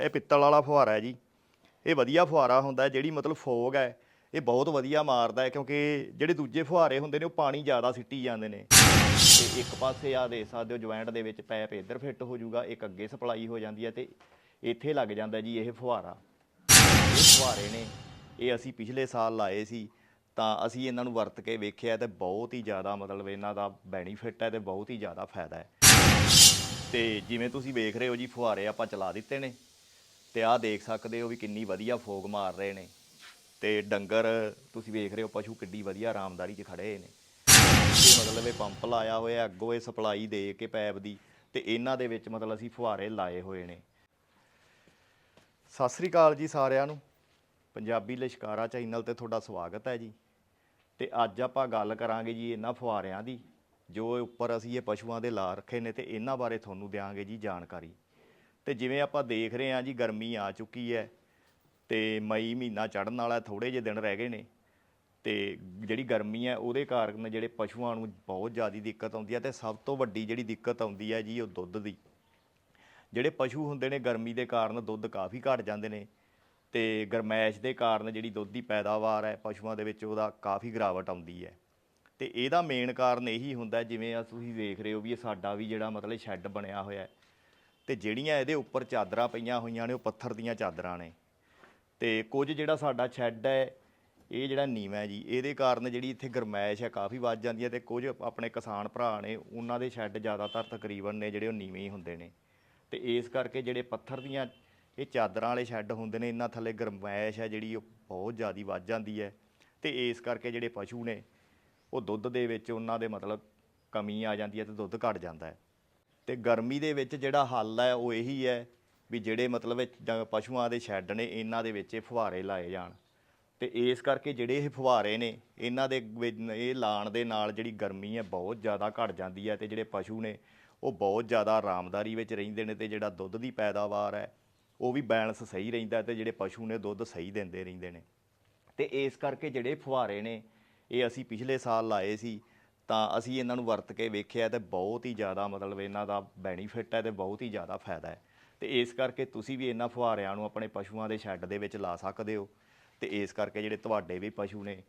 ਇਹ ਪਿੱਤਲ ਵਾਲਾ ਫੁਹਾਰਾ ਹੈ ਜੀ। ਇਹ ਵਧੀਆ ਫੁਹਾਰਾ ਹੁੰਦਾ ਹੈ, ਜਿਹੜੀ ਮਤਲਬ ਫੋਗ ਹੈ ਇਹ ਬਹੁਤ ਵਧੀਆ ਮਾਰਦਾ ਹੈ ਕਿਉਂਕਿ ਜਿਹੜੇ ਦੂਜੇ ਫੁਹਾਰੇ ਹੁੰਦੇ ਨੇ ਉਹ ਪਾਣੀ ਜ਼ਿਆਦਾ ਸਿੱਟੀ ਜਾਂਦੇ ਨੇ। ਤੇ ਇੱਕ ਪਾਸੇ ਆ ਦੇ ਸਕਦੇ ਹੋ ਜੁਆਇੰਟ ਦੇ ਵਿੱਚ ਪੈਪ ਇੱਧਰ ਫਿੱਟ ਹੋ ਜਾਊਗਾ ਇੱਕ ਅੱਗੇ ਸਪਲਾਈ ਹੋ ਜਾਂਦੀ ਹੈ ਤੇ ਇੱਥੇ ਲੱਗ ਜਾਂਦਾ ਜੀ ਇਹ ਫੁਹਾਰਾ। ਇਹ ਫੁਹਾਰੇ ਨੇ ਇਹ ਅਸੀਂ ਪਿਛਲੇ ਸਾਲ ਲਾਏ ਸੀ ਤਾਂ ਅਸੀਂ ਇਹਨਾਂ ਨੂੰ ਵਰਤ ਕੇ ਵੇਖਿਆ ਤੇ ਬਹੁਤ ਹੀ ਜ਼ਿਆਦਾ ਮਤਲਬ ਇਹਨਾਂ ਦਾ ਬੈਨੀਫਿਟ ਹੈ ਤੇ ਬਹੁਤ ਹੀ ਜ਼ਿਆਦਾ ਫਾਇਦਾ ਹੈ। ਤੇ ਜਿਵੇਂ ਤੁਸੀਂ ਵੇਖ ਰਹੇ ਹੋ ਜੀ ਫੁਹਾਰੇ ਆਪਾਂ ਚਲਾ ਦਿੱਤੇ ਨੇ। ਤੇ ਆਹ ਦੇਖ ਸਕਦੇ ਹੋ ਵੀ ਕਿੰਨੀ ਵਧੀਆ ਫੋਗ ਮਾਰ ਰਹੇ ਨੇ। ਤੇ ਡੰਗਰ, ਤੁਸੀਂ ਵੇਖ ਰਹੇ ਹੋ ਪਸ਼ੂ ਕਿੱਡੀ ਵਧੀਆ ਆਰਾਮਦਾਰੀ 'ਚ ਖੜੇ ਨੇ। ਤੇ ਮਤਲਬ ਇਹ ਪੰਪ ਲਾਇਆ ਹੋਇਆ, ਅੱਗੋਂ ਇਹ ਸਪਲਾਈ ਦੇ ਕੇ ਪੈਪ ਦੀ ਤੇ ਇਹਨਾਂ ਦੇ ਵਿੱਚ ਮਤਲਬ ਅਸੀਂ ਫੁਹਾਰੇ ਲਾਏ ਹੋਏ ਨੇ। ਸਤਿ ਸ੍ਰੀ ਅਕਾਲ ਜੀ ਸਾਰਿਆਂ ਨੂੰ। ਪੰਜਾਬੀ ਲਿਸ਼ਕਾਰਾ ਚੈਨਲ ਤੇ ਤੁਹਾਡਾ ਸਵਾਗਤ ਹੈ ਜੀ। ਤੇ ਅੱਜ ਆਪਾਂ ਗੱਲ ਕਰਾਂਗੇ ਜੀ ਇਹਨਾਂ ਫੁਹਾਰਿਆਂ ਦੀ, ਜੋ ਇਹ ਉੱਪਰ ਅਸੀਂ ਇਹ ਪਸ਼ੂਆਂ ਦੇ ਲਾ ਰੱਖੇ ਨੇ ਤੇ ਇਹਨਾਂ ਬਾਰੇ ਤੁਹਾਨੂੰ ਦਿਆਂਗੇ ਜੀ ਜਾਣਕਾਰੀ। ਤੇ ਜਿਵੇਂ ਆਪਾਂ ਦੇਖ ਰਹੇ ਹਾਂ ਜੀ, ਗਰਮੀ ਆ ਚੁੱਕੀ ਹੈ ਤੇ ਮਈ ਮਹੀਨਾ ਚੜਨ ਵਾਲਾ ਥੋੜੇ ਜਿਹੇ ਦਿਨ ਰਹਿ ਗਏ ਨੇ ਤੇ ਜਿਹੜੀ ਗਰਮੀ ਹੈ, ਉਹਦੇ ਕਾਰਨ ਜਿਹੜੇ ਪਸ਼ੂਆਂ ਨੂੰ ਬਹੁਤ ਜ਼ਿਆਦਾ ਦਿੱਕਤ ਆਉਂਦੀ ਹੈ ਤੇ ਸਭ ਤੋਂ ਵੱਡੀ ਜਿਹੜੀ ਦਿੱਕਤ ਆਉਂਦੀ ਹੈ ਜੀ, ਉਹ ਦੁੱਧ ਦੀ। ਜਿਹੜੇ ਪਸ਼ੂ ਹੁੰਦੇ ਨੇ, ਗਰਮੀ ਦੇ ਕਾਰਨ ਦੁੱਧ ਕਾਫੀ ਘਟ ਜਾਂਦੇ ਨੇ ਤੇ ਗਰਮੈਸ਼ ਦੇ ਕਾਰਨ ਜਿਹੜੀ ਦੁੱਧ ਦੀ ਪੈਦਾਵਾਰ ਹੈ, ਪਸ਼ੂਆਂ ਦੇ ਵਿੱਚ ਉਹਦਾ ਕਾਫੀ ਗਿਰਾਵਟ ਆਉਂਦੀ ਹੈ। ਤੇ ਇਹਦਾ ਮੇਨ ਕਾਰਨ ਇਹੀ ਹੁੰਦਾ, ਜਿਵੇਂ ਆ ਤੁਸੀਂ ਦੇਖ ਰਹੇ ਹੋ ਵੀ ਇਹ ਸਾਡਾ ਵੀ ਜਿਹੜਾ ਮਤਲਬ ਸ਼ੈੱਡ ਬਣਿਆ ਹੋਇਆ ਹੈ ਤੇ ਜਿਹੜੀਆਂ ਇਹਦੇ ਉੱਪਰ ਚਾਦਰਾਂ ਪਈਆਂ ਹੋਈਆਂ ਨੇ, ਉਹ ਪੱਥਰ ਦੀਆਂ ਚਾਦਰਾਂ ਨੇ। ਤੇ ਕੁਝ ਜਿਹੜਾ ਸਾਡਾ ਸ਼ੈੱਡ ਹੈ, ਇਹ ਜਿਹੜਾ ਨੀਵਾਂ ਹੈ ਜੀ, ਇਹਦੇ ਕਾਰਨ ਜਿਹੜੀ ਇੱਥੇ ਗਰਮੈਸ਼ ਹੈ, ਕਾਫੀ ਵੱਧ ਜਾਂਦੀ ਹੈ ਤੇ ਕੁਝ ਆਪਣੇ ਕਿਸਾਨ ਭਰਾ ਨੇ, ਉਹਨਾਂ ਦੇ ਸ਼ੈੱਡ ਜ਼ਿਆਦਾਤਰ ਤਕਰੀਬਨ ਨੇ ਜਿਹੜੇ ਉਹ ਨੀਵੇਂ ਹੀ ਹੁੰਦੇ ਨੇ। ਤੇ ਇਸ ਕਰਕੇ ਜਿਹੜੇ ਪੱਥਰ ਦੀਆਂ ਇਹ ਚਾਦਰਾਂ ਵਾਲੇ ਸ਼ੈੱਡ ਹੁੰਦੇ ਨੇ, ਇਹਨਾਂ ਥੱਲੇ ਗਰਮੈਸ਼ ਹੈ ਜਿਹੜੀ ਉਹ ਬਹੁਤ ਜ਼ਿਆਦੀ ਵੱਧ ਜਾਂਦੀ ਹੈ। ਤੇ ਇਸ ਕਰਕੇ ਜਿਹੜੇ ਪਸ਼ੂ ਨੇ, ਉਹ ਦੁੱਧ ਦੇ ਵਿੱਚ ਉਹਨਾਂ ਦੇ ਮਤਲਬ ਕਮੀ ਆ ਜਾਂਦੀ ਹੈ ਤੇ ਦੁੱਧ ਘਟ ਜਾਂਦਾ ਹੈ। ਤੇ ਗਰਮੀ ਦੇ ਵਿੱਚ ਜਿਹੜਾ ਹੱਲ ਹੈ ਉਹ ਇਹੀ ਹੈ ਵੀ ਜਿਹੜੇ ਮਤਲਬ ਇਹ ਜ- ਪਸ਼ੂਆਂ ਦੇ ਸ਼ੈੱਡ ਨੇ, ਇਹਨਾਂ ਦੇ ਵਿੱਚ ਇਹ ਫੁਹਾਰੇ ਲਾਏ ਜਾਣ। ਤੇ ਇਸ ਕਰਕੇ ਜਿਹੜੇ ਇਹ ਫੁਹਾਰੇ ਨੇ, ਇਹਨਾਂ ਦੇ ਵਿੱਚ ਇਹ ਲਾਣ ਦੇ ਨਾਲ ਜਿਹੜੀ ਗਰਮੀ ਹੈ ਬਹੁਤ ਜ਼ਿਆਦਾ ਘਟ ਜਾਂਦੀ ਹੈ ਤੇ ਜਿਹੜੇ ਪਸ਼ੂ ਨੇ, ਉਹ ਬਹੁਤ ਜ਼ਿਆਦਾ ਆਰਾਮਦਾਰੀ ਵਿੱਚ ਰਹਿੰਦੇ ਨੇ ਤੇ ਜਿਹੜਾ ਦੁੱਧ ਦੀ ਪੈਦਾਵਾਰ ਹੈ, ਉਹ ਵੀ ਬੈਲੈਂਸ ਸਹੀ ਰਹਿੰਦਾ ਤੇ ਜਿਹੜੇ ਪਸ਼ੂ ਨੇ ਦੁੱਧ ਸਹੀ ਦਿੰਦੇ ਰਹਿੰਦੇ ਨੇ। ਤੇ ਇਸ ਕਰਕੇ ਜਿਹੜੇ ਫੁਹਾਰੇ ਨੇ, ਇਹ ਅਸੀਂ ਪਿਛਲੇ ਸਾਲ ਲਾਏ ਸੀ ਤਾਂ ਅਸੀਂ ਇਹਨਾਂ ਨੂੰ ਵਰਤ ਕੇ ਵੇਖਿਆ ਤੇ ਬਹੁਤ ਹੀ ਜ਼ਿਆਦਾ ਮਤਲਬ ਇਹਨਾਂ ਦਾ ਬੈਨੀਫਿਟ ਹੈ ਤੇ ਬਹੁਤ ਹੀ ਜ਼ਿਆਦਾ ਫਾਇਦਾ ਹੈ। ਤੇ ਇਸ ਕਰਕੇ ਤੁਸੀਂ ਵੀ ਇਹਨਾਂ ਫੁਹਾਰਿਆਂ ਨੂੰ ਆਪਣੇ ਪਸ਼ੂਆਂ ਦੇ ਸ਼ੈੱਡ ਦੇ ਵਿੱਚ ਲਾ ਸਕਦੇ ਹੋ ਤੇ ਇਸ ਕਰਕੇ ਜਿਹੜੇ ਤੁਹਾਡੇ ਵੀ ਪਸ਼ੂ ਨੇ,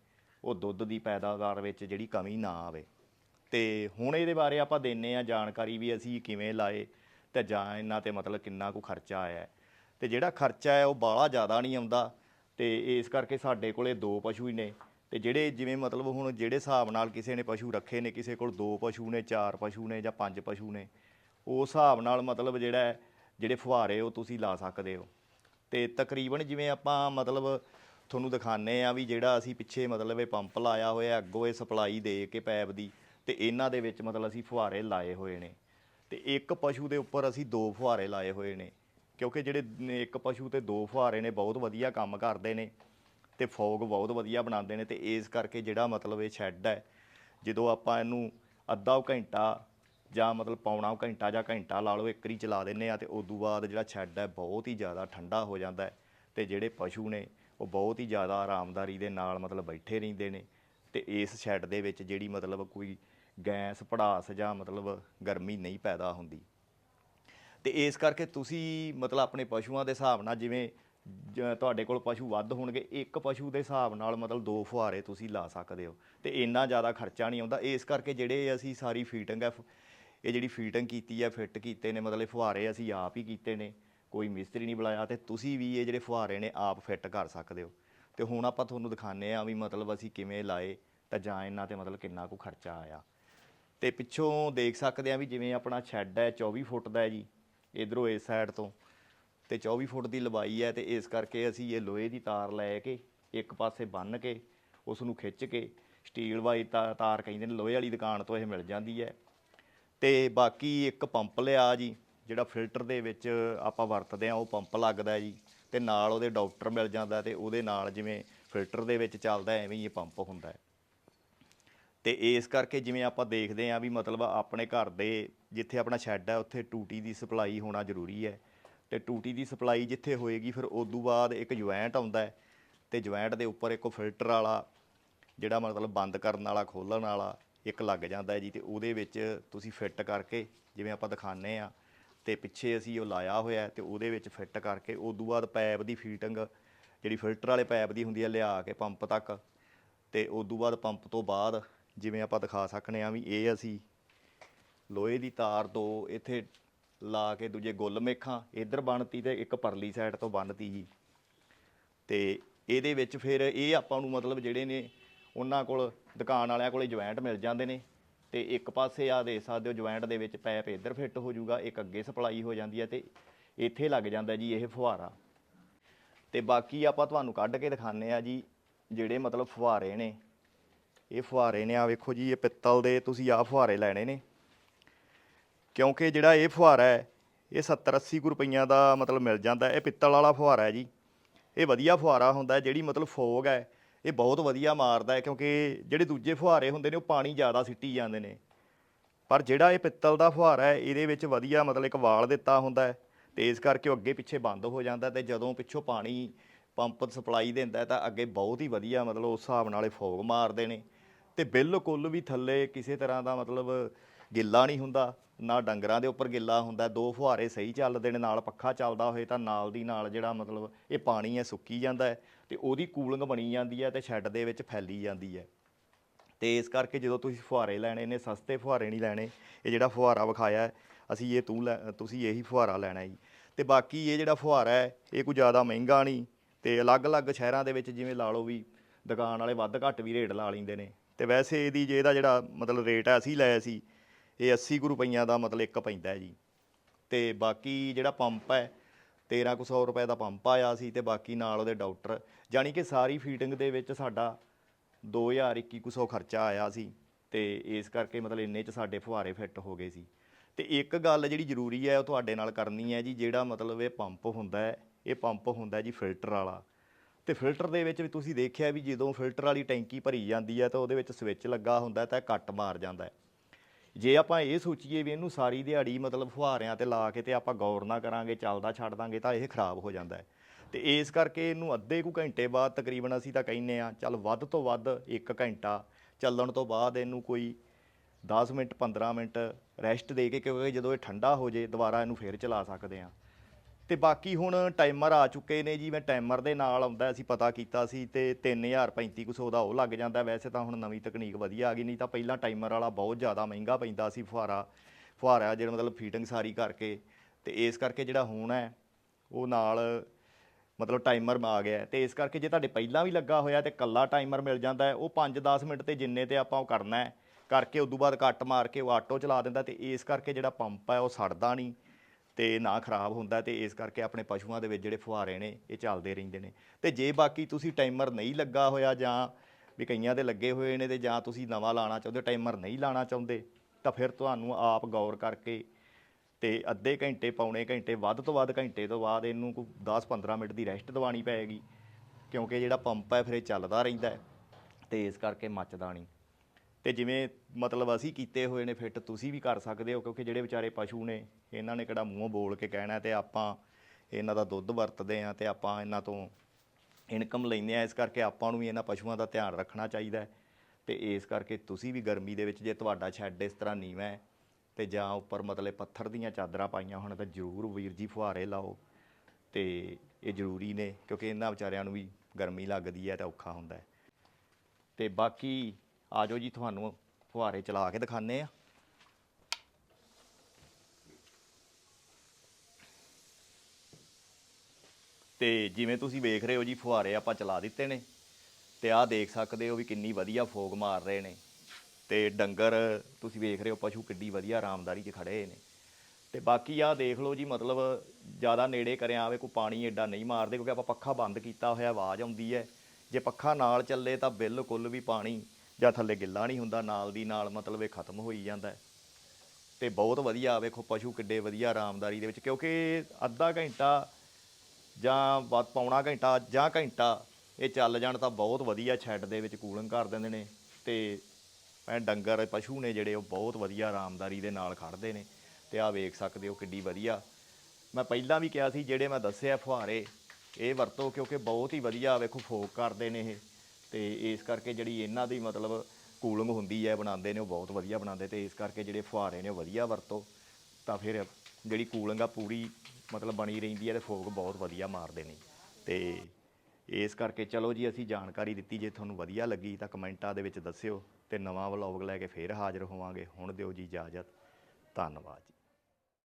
ਉਹ ਦੁੱਧ ਦੀ ਪੈਦਾਵਾਰ ਵਿੱਚ ਜਿਹੜੀ ਕਮੀ ਨਾ ਆਵੇ। ਤੇ ਹੁਣ ਇਹਦੇ ਬਾਰੇ ਆਪਾਂ ਦਿੰਨੇ ਆ ਜਾਣਕਾਰੀ ਵੀ ਅਸੀਂ ਕਿਵੇਂ ਲਾਏ ਤੇ ਜਾਂ ਇਹਨਾਂ ਤੇ ਮਤਲਬ ਕਿੰਨਾ ਕੁ ਖਰਚਾ ਆਇਆ ਹੈ। ਤੇ ਜਿਹੜਾ ਖਰਚਾ ਹੈ ਉਹ ਬਾਹਲਾ ਜ਼ਿਆਦਾ ਨਹੀਂ ਆਉਂਦਾ ਤੇ ਇਸ ਕਰਕੇ ਸਾਡੇ ਕੋਲੇ ਦੋ ਪਸ਼ੂ ਹੀ ਨੇ। ਤੇ ਜਿਹੜੇ ਜਿਵੇਂ ਮਤਲਬ ਹੁਣ ਜਿਹੜੇ ਹਿਸਾਬ ਨਾਲ ਕਿਸੇ ਨੇ ਪਸ਼ੂ ਰੱਖੇ ਨੇ ਕਿਸੇ ਕੋਲ ਦੋ ਪਸ਼ੂ ਨੇ ਚਾਰ ਪਸ਼ੂ ਨੇ ਜਾਂ ਪੰਜ ਪਸ਼ੂ ਨੇ ਉਸ ਹਿਸਾਬ ਨਾਲ ਮਤਲਬ ਜਿਹੜਾ ਹੈ, ਜਿਹੜੇ ਫੁਹਾਰੇ ਉਹ ਤੁਸੀਂ ਲਾ ਸਕਦੇ ਹੋ। ਤੇ ਤਕਰੀਬਨ ਜਿਵੇਂ ਆਪਾਂ ਮਤਲਬ ਤੁਹਾਨੂੰ ਦਿਖਾਣੇ ਆ ਵੀ ਜਿਹੜਾ ਅਸੀਂ ਪਿੱਛੇ ਮਤਲਬ ਇਹ ਪੰਪ ਲਾਇਆ ਹੋਇਆ ਅੱਗੋਂ ਇਹ ਸਪਲਾਈ ਦੇ ਕੇ ਪੈਪ ਦੀ ਤੇ ਇਹਨਾਂ ਦੇ ਵਿੱਚ ਮਤਲਬ ਅਸੀਂ ਫੁਹਾਰੇ ਲਾਏ ਹੋਏ ਨੇ। ਤੇ ਇੱਕ ਪਸ਼ੂ ਦੇ ਉੱਪਰ ਅਸੀਂ ਦੋ ਫੁਹਾਰੇ ਲਾਏ ਹੋਏ ਨੇ ਕਿਉਂਕਿ ਜਿਹੜੇ ਇੱਕ ਪਸ਼ੂ ਤੇ ਦੋ ਫੁਹਾਰੇ ਨੇ ਬਹੁਤ ਵਧੀਆ ਕੰਮ ਕਰਦੇ ਨੇ। ਤੇ ਫੋਗ ਬਹੁਤ ਵਧੀਆ ਬਣਾਉਂਦੇ ਨੇ ਤੇ ਇਸ ਕਰਕੇ ਜਿਹੜਾ ਮਤਲਬ ਇਹ ਸ਼ੈੱਡ ਹੈ, ਜਦੋਂ ਆਪਾਂ ਇਹਨੂੰ ਅੱਧਾ ਕੁ ਘੰਟਾ ਜਾਂ ਮਤਲਬ ਪੌਣਾ ਘੰਟਾ ਜਾਂ ਘੰਟਾ ਲਾ ਲਓ, ਇੱਕ ਚਲਾ ਦਿੰਨੇ ਆ ਤੇ ਉਦੋਂ ਬਾਅਦ ਜਿਹੜਾ ਸ਼ੈੱਡ ਹੈ ਬਹੁਤ ਹੀ ਜ਼ਿਆਦਾ ਠੰਡਾ ਹੋ ਜਾਂਦਾ ਹੈ ਤੇ ਜਿਹੜੇ ਪਸ਼ੂ ਨੇ ਉਹ ਬਹੁਤ ਹੀ ਜ਼ਿਆਦਾ ਆਰਾਮਦਾਰੀ ਦੇ ਨਾਲ ਮਤਲਬ ਬੈਠੇ ਰਹਿੰਦੇ ਨੇ ਤੇ ਇਸ ਸ਼ੈੱਡ ਦੇ ਵਿੱਚ ਜਿਹੜੀ ਮਤਲਬ ਕੋਈ ਗੈਸ, ਪੜਾਸ ਜਾਂ ਮਤਲਬ ਗਰਮੀ ਨਹੀਂ ਪੈਦਾ ਹੁੰਦੀ। ਤੇ ਇਸ ਕਰਕੇ ਤੁਸੀਂ ਮਤਲਬ ਆਪਣੇ ਪਸ਼ੂਆਂ ਦੇ ਹਿਸਾਬ ਨਾਲ ਜਿਵੇਂ ਜ- ਤੁਹਾਡੇ ਕੋਲ ਪਸ਼ੂ ਵੱਧ ਹੋਣਗੇ, ਇੱਕ ਪਸ਼ੂ ਦੇ ਹਿਸਾਬ ਨਾਲ ਮਤਲਬ ਦੋ ਫੁਹਾਰੇ ਤੁਸੀਂ ਲਾ ਸਕਦੇ ਹੋ। ਤੇ ਇੰਨਾ ਜ਼ਿਆਦਾ ਖਰਚਾ ਨਹੀਂ ਆਉਂਦਾ। ਇਸ ਕਰਕੇ ਜਿਹੜੇ ਅਸੀਂ ਸਾਰੀ ਫੀਟਿੰਗ ਹੈ ਫ- ਇਹ ਜਿਹੜੀ ਫੀਟਿੰਗ ਕੀਤੀ ਹੈ ਫਿੱਟ ਕੀਤੇ ਨੇ, ਮਤਲਬ ਇਹ ਫੁਹਾਰੇ ਅਸੀਂ ਆਪ ਹੀ ਕੀਤੇ ਨੇ, ਕੋਈ ਮਿਸਤਰੀ ਨਹੀਂ ਬੁਲਾਇਆ ਤੇ ਤੁਸੀਂ ਵੀ ਇਹ ਜਿਹੜੇ ਫੁਹਾਰੇ ਨੇ ਆਪ ਫਿੱਟ ਕਰ ਸਕਦੇ ਹੋ। ਤੇ ਹੁਣ ਆਪਾਂ ਤੁਹਾਨੂੰ ਦਿਖਾਣੇ ਆ ਵੀ ਮਤਲਬ ਅਸੀਂ ਕਿਵੇਂ ਲਾਏ ਤਾਂ ਜਾਂ ਇਹਨਾਂ ਤੇ ਮਤਲਬ ਕਿੰਨਾ ਕੁ ਖਰਚਾ ਆਇਆ। ਤੇ ਪਿੱਛੋਂ ਦੇਖ ਸਕਦੇ ਆ ਵੀ ਜਿਵੇਂ ਆਪਣਾ ਸ਼ੈੱਡ ਹੈ 24 ਫੁੱਟ ਦਾ ਹੈ ਜੀ, ਇਧਰੋਂ ਇਸ ਸਾਈਡ ਤੋਂ। ਤੇ 24 ਫੁੱਟ ਦੀ ਲੰਬਾਈ ਹੈ ਤੇ ਇਸ ਕਰਕੇ ਅਸੀਂ ਇਹ ਲੋਹੇ ਦੀ ਤਾਰ ਲੈ ਕੇ ਇੱਕ ਪਾਸੇ ਬੰਨ੍ਹ ਕੇ ਉਸ ਨੂੰ ਖਿੱਚ ਕੇ ਸਟੀਲ ਵਾਲੀ ਤਾ- ਤਾਰ ਕਹਿੰਦੇ ਨੇ ਲੋਹੇ ਵਾਲੀ ਦੁਕਾਨ ਤੋਂ ਇਹ ਮਿਲ ਜਾਂਦੀ ਹੈ। ਤੇ ਬਾਕੀ ਇੱਕ ਪੰਪ ਲਿਆ ਜੀ, ਜਿਹੜਾ ਫਿਲਟਰ ਦੇ ਵਿੱਚ ਆਪਾਂ ਵਰਤਦੇ ਆ ਉਹ ਪੰਪ ਲੱਗਦਾ ਜੀ। ਤੇ ਨਾਲ ਉਹਦੇ ਡਾਕਟਰ ਮਿਲ ਜਾਂਦਾ ਤੇ ਉਹਦੇ ਨਾਲ ਜਿਵੇਂ ਫਿਲਟਰ ਦੇ ਵਿੱਚ ਚੱਲਦਾ ਐਵੇਂ ਹੀ ਇਹ ਪੰਪ ਹੁੰਦਾ ਹੈ। ਤੇ ਇਸ ਕਰਕੇ ਜਿਵੇਂ ਆਪਾਂ ਦੇਖਦੇ ਆਂ ਵੀ ਮਤਲਬ ਆਪਣੇ ਘਰ ਦੇ ਜਿੱਥੇ ਆਪਣਾ ਸ਼ੈੱਡ ਹੈ, ਉੱਥੇ ਟੂਟੀ ਦੀ ਸਪਲਾਈ ਹੋਣਾ ਜ਼ਰੂਰੀ ਹੈ। ਤੇ ਟੂਟੀ ਦੀ ਸਪਲਾਈ ਜਿੱਥੇ ਹੋਏਗੀ, ਫਿਰ ਉਦੋਂ ਬਾਅਦ ਇੱਕ ਜੁਆਇੰਟ ਆਉਂਦਾ ਹੈ ਤੇ ਜੁਆਇੰਟ ਦੇ ਉੱਪਰ ਇੱਕ ਫਿਲਟਰ ਵਾਲਾ, ਜਿਹੜਾ ਮਤਲਬ ਬੰਦ ਕਰਨ ਵਾਲਾ, ਖੋਲਣ ਵਾਲਾ ਇੱਕ ਲੱਗ ਜਾਂਦਾ ਹੈ ਜੀ ਤੇ ਉਹਦੇ ਵਿੱਚ ਤੁਸੀਂ ਫਿੱਟ ਕਰਕੇ, ਜਿਵੇਂ ਆਪਾਂ ਦਿਖਾਣੇ ਆ ਤੇ ਪਿੱਛੇ ਅਸੀਂ ਉਹ ਲਾਇਆ ਹੋਇਆ ਹੈ ਤੇ ਉਹਦੇ ਵਿੱਚ ਫਿੱਟ ਕਰਕੇ ਉਦੋਂ ਬਾਅਦ ਪਾਈਪ ਦੀ ਫੀਟਿੰਗ, ਜਿਹੜੀ ਫਿਲਟਰ ਵਾਲੇ ਪਾਈਪ ਦੀ ਹੁੰਦੀ ਹੈ ਲਿਆ ਕੇ ਪੰਪ ਤੱਕ ਤੇ ਉਦੋਂ ਬਾਅਦ ਪੰਪ ਤੋਂ ਬਾਅਦ ਜਿਵੇਂ ਆਪਾਂ ਦਿਖਾ ਸਕਨੇ ਆ ਵੀ ਇਹ ਅਸੀਂ ਲੋਹੇ ਦੀ ਤਾਰ ਤੋਂ ਇੱਥੇ ਲਾ ਕੇ ਦੂਜੇ ਗੁੱਲ ਮੇਖਾਂ, ਇੱਧਰ ਬਣਤੀ ਤੇ ਇੱਕ ਪਰਲੀ ਸਾਈਡ ਤੋਂ ਬੰਨਤੀ ਜੀ। ਤੇ ਇਹਦੇ ਵਿੱਚ ਫਿਰ ਇਹ ਆਪਾਂ ਨੂੰ ਮਤਲਬ ਜਿਹੜੇ ਨੇ ਉਹਨਾਂ ਕੋਲ ਦੁਕਾਨ ਵਾਲਿਆਂ ਕੋਲੇ ਜੁਆਇੰਟ ਮਿਲ ਜਾਂਦੇ ਨੇ ਤੇ ਇੱਕ ਪਾਸੇ ਆ ਦੇ ਸਕਦੇ ਹੋ ਜੁਆਇੰਟ ਦੇ ਵਿੱਚ ਪੈਪ ਇੱਧਰ ਫਿੱਟ ਹੋ ਜਾਊਗਾ, ਇੱਕ ਅੱਗੇ ਸਪਲਾਈ ਹੋ ਜਾਂਦੀ ਹੈ ਤੇ ਇੱਥੇ ਲੱਗ ਜਾਂਦਾ ਜੀ ਇਹ ਫੁਹਾਰਾ। ਤੇ ਬਾਕੀ ਆਪਾਂ ਤੁਹਾਨੂੰ ਕੱਢ ਕੇ ਦਿਖਾਣੇ ਆ ਜੀ ਜਿਹੜੇ ਮਤਲਬ ਫੁਹਾਰੇ ਨੇ। ਇਹ ਫੁਹਾਰੇ ਨੇ ਆ ਵੇਖੋ ਜੀ, ਇਹ ਪਿੱਤਲ ਦੇ, ਤੁਸੀਂ ਆ ਫੁਹਾਰੇ ਲੈਣੇ ਨੇ। ਕਿਉਂਕਿ ਜਿਹੜਾ ਇਹ ਫੁਹਾਰਾ ਹੈ, ਇਹ 70 80 ਕੁ ਰੁਪਈਆਂ ਦਾ ਮਤਲਬ ਮਿਲ ਜਾਂਦਾ ਇਹ ਪਿੱਤਲ ਵਾਲਾ ਫੁਹਾਰਾ ਹੈ ਜੀ। ਇਹ ਵਧੀਆ ਫੁਹਾਰਾ ਹੁੰਦਾ ਜਿਹੜੀ ਮਤਲਬ ਫੋਗ ਹੈ, ਇਹ ਬਹੁਤ ਵਧੀਆ ਮਾਰਦਾ ਹੈ ਕਿਉਂਕਿ ਜਿਹੜੇ ਦੂਜੇ ਫੁਹਾਰੇ ਹੁੰਦੇ ਨੇ, ਉਹ ਪਾਣੀ ਜ਼ਿਆਦਾ ਸਿੱਟੀ ਜਾਂਦੇ ਨੇ। ਪਰ ਜਿਹੜਾ ਇਹ ਪਿੱਤਲ ਦਾ ਫੁਹਾਰਾ ਹੈ, ਇਹਦੇ ਵਿੱਚ ਵਧੀਆ ਮਤਲਬ ਇੱਕ ਵਾਲ ਦਿੱਤਾ ਹੁੰਦਾ ਹੈ ਤੇ ਇਸ ਕਰਕੇ ਉਹ ਅੱਗੇ ਪਿੱਛੇ ਬੰਦ ਹੋ ਜਾਂਦਾ ਤੇ ਜਦੋਂ ਪਿੱਛੋਂ ਪਾਣੀ ਪੰਪ ਸਪਲਾਈ ਦਿੰਦਾ ਤਾਂ ਅੱਗੇ ਬਹੁਤ ਹੀ ਵਧੀਆ ਮਤਲਬ ਉਸ ਹਿਸਾਬ ਨਾਲ ਇਹ ਫੋਗ ਮਾਰਦੇ ਨੇ। ਤੇ ਬਿਲਕੁਲ ਵੀ ਥੱਲੇ ਕਿਸੇ ਤਰ੍ਹਾਂ ਦਾ ਮਤਲਬ ਗਿੱਲਾ ਨਹੀਂ ਹੁੰਦਾ, ਨਾ ਡੰਗਰਾਂ ਦੇ ਉੱਪਰ ਗਿੱਲਾ ਹੁੰਦਾ, ਦੋ ਫੁਹਾਰੇ ਸਹੀ ਚੱਲਦੇ ਨੇ, ਨਾਲ ਪੱਖਾ ਚੱਲਦਾ ਹੋਏ ਤਾਂ ਨਾਲ ਦੀ ਨਾਲ ਜਿਹੜਾ ਮਤਲਬ ਇਹ ਪਾਣੀ ਹੈ ਸੁੱਕੀ ਜਾਂਦਾ ਹੈ ਤੇ ਉਹਦੀ ਕੂਲਿੰਗ ਬਣੀ ਜਾਂਦੀ ਹੈ ਤੇ ਸ਼ੈੱਡ ਦੇ ਵਿੱਚ ਫੈਲੀ ਜਾਂਦੀ ਹੈ। ਤੇ ਇਸ ਕਰਕੇ ਜਦੋਂ ਤੁਸੀਂ ਫੁਹਾਰੇ ਲੈਣੇ ਨੇ, ਸਸਤੇ ਫੁਹਾਰੇ ਨਹੀਂ ਲੈਣੇ, ਇਹ ਜਿਹੜਾ ਫੁਹਾਰਾ ਵਿਖਾਇਆ ਅਸੀਂ ਇਹ ਤੂੰ ਲੈ- ਤੁਸੀਂ ਇਹੀ ਫੁਹਾਰਾ ਲੈਣਾ ਜੀ। ਤੇ ਬਾਕੀ ਇਹ ਜਿਹੜਾ ਫੁਹਾਰਾ ਹੈ, ਇਹ ਕੋਈ ਜ਼ਿਆਦਾ ਮਹਿੰਗਾ ਨਹੀਂ ਤੇ ਅਲੱਗ-ਅਲੱਗ ਸ਼ਹਿਰਾਂ ਦੇ ਵਿੱਚ ਜਿਵੇਂ ਲਾ ਲਓ ਵੀ ਦੁਕਾਨ ਵਾਲੇ ਵੱਧ ਘੱਟ ਵੀ ਰੇਟ ਲਾ ਲੈਂਦੇ ਨੇ। ਤੇ ਵੈਸੇ ਇਹਦੀ ਜੇ ਇਹਦਾ ਜਿਹੜਾ ਮਤਲਬ ਰੇਟ ਹੈ, ਅਸੀਂ ਲਿਆ ਸੀ ਇਹ 80 ਕੁ ਰੁਪਈਆਂ ਦਾ ਮਤਲਬ ਇੱਕ ਪੈਂਦਾ ਹੈ ਜੀ। ਤੇ ਬਾਕੀ ਜਿਹੜਾ ਪੰਪ ਹੈ 13 ਕੁ ਸੌ ਰੁਪਏ ਦਾ ਪੰਪ ਆਇਆ ਸੀ ਤੇ ਬਾਕੀ ਨਾਲ ਉਹਦੇ ਡਾਕਟਰ ਜਾਣੀ ਕਿ ਸਾਰੀ ਫੀਟਿੰਗ ਦੇ ਵਿੱਚ ਸਾਡਾ 2021 ਕੁ ਸੌ ਖਰਚਾ ਆਇਆ ਸੀ ਤੇ ਇਸ ਕਰਕੇ ਮਤਲਬ ਇੰਨੇ ਚ ਸਾਡੇ ਫੁਹਾਰੇ ਫਿੱਟ ਹੋ ਗਏ ਸੀ। ਤੇ ਇੱਕ ਗੱਲ ਜਿਹੜੀ ਜ਼ਰੂਰੀ ਹੈ ਉਹ ਤੁਹਾਡੇ ਨਾਲ ਕਰਨੀ ਹੈ ਜੀ, ਜਿਹੜਾ ਮਤਲਬ ਇਹ ਪੰਪ ਹੁੰਦਾ ਹੈ, ਇਹ ਪੰਪ ਹੁੰਦਾ ਜੀ ਫਿਲਟਰ ਵਾਲਾ। ਤੇ ਫਿਲਟਰ ਦੇ ਵਿੱਚ ਵੀ ਤੁਸੀਂ ਦੇਖਿਆ ਵੀ ਜਦੋਂ ਫਿਲਟਰ ਵਾਲੀ ਟੈਂਕੀ ਭਰੀ ਜਾਂਦੀ ਹੈ ਤਾਂ ਉਹਦੇ ਵਿੱਚ ਸਵਿਚ ਲੱਗਾ ਹੁੰਦਾ ਤਾਂ ਕੱਟ ਮਾਰ ਜਾਂਦਾ ਹੈ। ਜੇ ਆਪਾਂ ਇਹ ਸੋਚੀਏ ਵੀ ਇਹਨੂੰ ਸਾਰੀ ਦਿਹਾੜੀ ਮਤਲਬ ਫੁਹਾਰਿਆਂ ਤੇ ਲਾ ਕੇ ਤੇ ਆਪਾਂ ਗੌਰ ਨਾ ਕਰਾਂਗੇ, ਚੱਲਦਾ ਛੱਡ ਦਾਂਗੇ ਤਾਂ ਇਹ ਖਰਾਬ ਹੋ ਜਾਂਦਾ ਹੈ। ਤੇ ਇਸ ਕਰਕੇ ਇਹਨੂੰ ਅੱਧੇ ਕੁ ਘੰਟੇ ਬਾਅਦ ਤਕਰੀਬਨ ਅਸੀਂ ਤਾਂ ਕਹਿੰਨੇ ਆ ਚੱਲ ਵੱਧ ਤੋਂ ਵੱਧ 1 ਘੰਟਾ ਚੱਲਣ ਤੋਂ ਬਾਅਦ ਇਹਨੂੰ ਕੋਈ 10 ਮਿੰਟ 15 ਮਿੰਟ ਰੈਸਟ ਦੇ ਕੇ, ਕਿਉਂਕਿ ਜਦੋਂ ਇਹ ਠੰਡਾ ਹੋ ਜੇ, ਦੁਬਾਰਾ ਇਹਨੂੰ ਫੇਰ ਚਲਾ ਸਕਦੇ ਆ ਤੇ ਬਾਕੀ ਹੁਣ ਟਾਈਮਰ ਆ ਚੁੱਕੇ ਨੇ ਜੀ, ਮੈਂ ਟਾਈਮਰ ਦੇ ਨਾਲ ਆਉਂਦਾ, ਅਸੀਂ ਪਤਾ ਕੀਤਾ ਸੀ ਤੇ 3035 ਕੁ ਸੌ ਦਾ ਉਹ ਲੱਗ ਜਾਂਦਾ। ਵੈਸੇ ਤਾਂ ਹੁਣ ਨਵੀਂ ਤਕਨੀਕ ਵਧੀਆ ਆ ਗਈ, ਨਹੀਂ ਤਾਂ ਪਹਿਲਾਂ ਟਾਈਮਰ ਵਾਲਾ ਬਹੁਤ ਜ਼ਿਆਦਾ ਮਹਿੰਗਾ ਪੈਂਦਾ ਸੀ ਫੁਹਾਰਾ ਫੁਹਾਰਾ ਜਿਹੜਾ ਮਤਲਬ ਫੀਟਿੰਗ ਸਾਰੀ ਕਰਕੇ ਤੇ ਇਸ ਕਰਕੇ ਜਿਹੜਾ ਹੁਣ ਹੈ, ਉਹ ਨਾਲ ਮਤਲਬ ਟਾਈਮਰ ਆ ਗਿਆ। ਹੈ ਤੇ ਇਸ ਕਰਕੇ ਜੇ ਤੁਹਾਡੇ ਪਹਿਲਾਂ ਵੀ ਲੱਗਾ ਹੋਇਆ ਤੇ ਕੱਲਾ ਟਾਈਮਰ ਮਿਲ ਜਾਂਦਾ ਹੈ, ਉਹ 5-10 ਮਿੰਟ ਤੇ ਜਿੰਨੇ ਤੇ ਆਪਾਂ ਉਹ ਕਰਨਾ ਹੈ, ਕਰਕੇ ਉਦੋਂ ਬਾਅਦ ਕੱਟ ਮਾਰ ਕੇ ਉਹ ਆਟੋ ਚਲਾ ਦਿੰਦਾ ਤੇ ਇਸ ਕਰਕੇ ਜਿਹੜਾ ਪੰਪ ਹੈ ਉਹ ਸੜਦਾ ਨਹੀਂ। ਤੇ ਨਾ ਖਰਾਬ ਹੁੰਦਾ ਤੇ ਇਸ ਕਰਕੇ ਆਪਣੇ ਪਸ਼ੂਆਂ ਦੇ ਵਿੱਚ ਜਿਹੜੇ ਫੁਹਾਰੇ ਨੇ, ਇਹ ਚੱਲਦੇ ਰਹਿੰਦੇ ਨੇ। ਤੇ ਜੇ ਬਾਕੀ ਤੁਸੀਂ ਟਾਈਮਰ ਨਹੀਂ ਲੱਗਾ ਹੋਇਆ ਜਾਂ ਵੀ ਕਈਆਂ ਦੇ ਲੱਗੇ ਹੋਏ ਨੇ ਤੇ ਜਾਂ ਤੁਸੀਂ ਨਵਾਂ ਲਾਣਾ ਚਾਹੁੰਦੇ, ਟਾਈਮਰ ਨਹੀਂ ਲਾਣਾ ਚਾਹੁੰਦੇ, ਤਾਂ ਫਿਰ ਤੁਹਾਨੂੰ ਆਪ ਗੌਰ ਕਰਕੇ ਤੇ ਅੱਧੇ ਘੰਟੇ ਪੌਣੇ ਘੰਟੇ, ਵੱਧ ਤੋਂ ਵੱਧ ਘੰਟੇ ਤੋਂ ਬਾਅਦ ਇਹਨੂੰ ਕੋਈ 10-15 ਮਿੰਟ ਦੀ ਰੈਸਟ ਦਿਵਾਣੀ ਪਏਗੀ, ਕਿਉਂਕਿ ਜਿਹੜਾ ਪੰਪ ਹੈ ਫਿਰ ਇਹ ਚੱਲਦਾ ਰਹਿੰਦਾ ਹੈ ਤੇ ਇਸ ਕਰਕੇ ਮੱਚਦਾ ਨਹੀਂ। ਤੇ ਜਿਵੇਂ ਮਤਲਬ ਅਸੀਂ ਕੀਤੇ ਹੋਏ ਨੇ ਫਿੱਟ, ਤੁਸੀਂ ਵੀ ਕਰ ਸਕਦੇ ਹੋ, ਕਿਉਂਕਿ ਜਿਹੜੇ ਵਿਚਾਰੇ ਪਸ਼ੂ ਨੇ, ਇਹਨਾਂ ਨੇ ਕਿਹੜਾ ਮੂੰਹੋਂ ਬੋਲ ਕੇ ਕਹਿਣਾ ਤੇ ਆਪਾਂ ਇਹਨਾਂ ਦਾ ਦੁੱਧ ਵਰਤਦੇ ਆ ਤੇ ਆਪਾਂ ਇਹਨਾਂ ਤੋਂ ਇਨਕਮ ਲੈਂਦੇ ਆ ਇਸ ਕਰਕੇ ਆਪਾਂ ਨੂੰ ਵੀ ਇਹਨਾਂ ਪਸ਼ੂਆਂ ਦਾ ਧਿਆਨ ਰੱਖਣਾ ਚਾਹੀਦਾ ਹੈ। ਤੇ ਇਸ ਕਰਕੇ ਤੁਸੀਂ ਵੀ ਗਰਮੀ ਦੇ ਵਿੱਚ ਜੇ ਤੁਹਾਡਾ ਸ਼ੈੱਡ ਇਸ ਤਰ੍ਹਾਂ ਨੀਵਾਂ ਹੈ ਤੇ ਜਾਂ ਉੱਪਰ ਮਤਲਬ ਪੱਥਰ ਦੀਆਂ ਚਾਦਰਾਂ ਪਾਈਆਂ ਹੋਣ, ਤਾਂ ਜ਼ਰੂਰ ਵੀਰ ਜੀ ਫੁਹਾਰੇ ਲਾਓ। ਤੇ ਇਹ ਜ਼ਰੂਰੀ ਨੇ, ਕਿਉਂਕਿ ਇਹਨਾਂ ਵਿਚਾਰਿਆਂ ਨੂੰ ਵੀ ਗਰਮੀ ਲੱਗਦੀ ਹੈ ਤਾਂ ਔਖਾ ਹੁੰਦਾ ਹੈ। ਤੇ ਬਾਕੀ ਆਜੋ ਜੀ, ਤੁਹਾਨੂੰ ਫੁਹਾਰੇ ਚਲਾ ਕੇ ਦਿਖਾਣੇ ਆ। ਤੇ ਜਿਵੇਂ ਤੁਸੀਂ ਵੇਖ ਰਹੇ ਹੋ ਜੀ, ਫੁਹਾਰੇ ਆਪਾਂ ਚਲਾ ਦਿੱਤੇ ਨੇ। ਤੇ ਆਹ ਦੇਖ ਸਕਦੇ ਹੋ ਵੀ ਕਿੰਨੀ ਵਧੀਆ ਫੋਗ ਮਾਰ ਰਹੇ ਨੇ। ਤੇ ਡੰਗਰ, ਤੁਸੀਂ ਵੇਖ ਰਹੇ ਹੋ ਪਸ਼ੂ ਕਿੱਡੀ ਵਧੀਆ ਆਰਾਮਦਾਰੀ 'ਚ ਖੜੇ ਨੇ। ਤੇ ਬਾਕੀ ਆਹ ਦੇਖ ਲਓ ਜੀ, ਮਤਲਬ ਜ਼ਿਆਦਾ ਨੇੜੇ ਕਰਿਆ ਆਵੇ, ਕੋਈ ਪਾਣੀ ਐਡਾ ਨਹੀਂ ਮਾਰਦੇ, ਕਿਉਂਕਿ ਆਪਾਂ ਪੱਖਾ ਬੰਦ ਕੀਤਾ ਹੋਇਆ, ਆਵਾਜ਼ ਆਉਂਦੀ ਹੈ। ਜੇ ਪੱਖਾ ਨਾਲ ਚੱਲੇ ਤਾਂ ਬਿਲਕੁਲ ਵੀ ਪਾਣੀ ਜਾਂ ਥੱਲੇ ਗਿੱਲਾ ਨਹੀਂ ਹੁੰਦਾ, ਨਾਲ ਦੀ ਨਾਲ ਮਤਲਬ ਇਹ ਖਤਮ ਹੋਈ ਜਾਂਦਾ ਹੈ। ਤੇ ਬਹੁਤ ਵਧੀਆ, ਵੇਖੋ ਪਸ਼ੂ ਕਿੱਡੇ ਵਧੀਆ ਆਰਾਮਦਾਰੀ ਦੇ ਵਿੱਚ, ਕਿਉਂਕਿ ਅੱਧਾ ਘੰਟਾ ਜਾਂ ਵੱਧ ਪੌਣਾ ਘੰਟਾ, ਜਾਂ ਘੰਟਾ ਇਹ ਚੱਲ ਜਾਣ ਤਾਂ ਬਹੁਤ ਵਧੀਆ ਛੱਡ ਦੇ ਵਿੱਚ ਕੂਲਿੰਗ ਕਰ ਦਿੰਦੇ ਨੇ ਤੇ ਐ ਡੰਗਰ, ਪਸ਼ੂ ਨੇ ਜਿਹੜੇ ਉਹ ਬਹੁਤ ਵਧੀਆ ਆਰਾਮਦਾਰੀ ਦੇ ਨਾਲ ਖੜਦੇ ਨੇ ਤੇ ਆਹ ਵੇਖ ਸਕਦੇ ਹੋ ਕਿੱਡੀ ਵਧੀਆ। ਮੈਂ ਪਹਿਲਾਂ ਵੀ ਕਿਹਾ ਸੀ, ਜਿਹੜੇ ਮੈਂ ਦੱਸਿਆ ਫੁਹਾਰੇ, ਇਹ ਵਰਤੋ ਕਿਉਂਕਿ ਬਹੁਤ ਹੀ ਵਧੀਆ, ਵੇਖੋ ਫੋਕ ਕਰਦੇ ਨੇ ਇਹ। ਤੇ ਇਸ ਕਰਕੇ ਜਿਹੜੀ ਇਹਨਾਂ ਦੀ ਮਤਲਬ ਕੂਲਿੰਗ ਹੁੰਦੀ ਹੈ, ਬਣਾਉਂਦੇ ਨੇ, ਉਹ ਬਹੁਤ ਵਧੀਆ ਬਣਾਉਂਦੇ ਤੇ ਇਸ ਕਰਕੇ ਜਿਹੜੇ ਫੁਹਾਰੇ ਨੇ ਉਹ ਵਧੀਆ ਵਰਤੋ। ਤਾਂ ਫਿਰ ਜਿਹੜੀ ਕੂਲਿੰਗ ਆ ਪੂਰੀ ਮਤਲਬ ਬਣੀ ਰਹਿੰਦੀ ਹੈ ਤੇ ਫੋਗ ਬਹੁਤ ਵਧੀਆ ਮਾਰਦੇ ਨੇ। ਤੇ ਇਸ ਕਰਕੇ ਚਲੋ ਜੀ, ਅਸੀਂ ਜਾਣਕਾਰੀ ਦਿੱਤੀ, ਜੇ ਤੁਹਾਨੂੰ ਵਧੀਆ ਲੱਗੀ ਤਾਂ ਕਮੈਂਟਾਂ ਦੇ ਵਿੱਚ ਦੱਸਿਓ ਤੇ ਨਵਾਂ ਵਲੌਗ ਲੈ ਕੇ ਫੇਰ ਹਾਜ਼ਰ ਹੋਵਾਂਗੇ। ਹੁਣ ਦਿਓ ਜੀ ਇਜਾਜ਼ਤ। ਧੰਨਵਾਦ ਜੀ।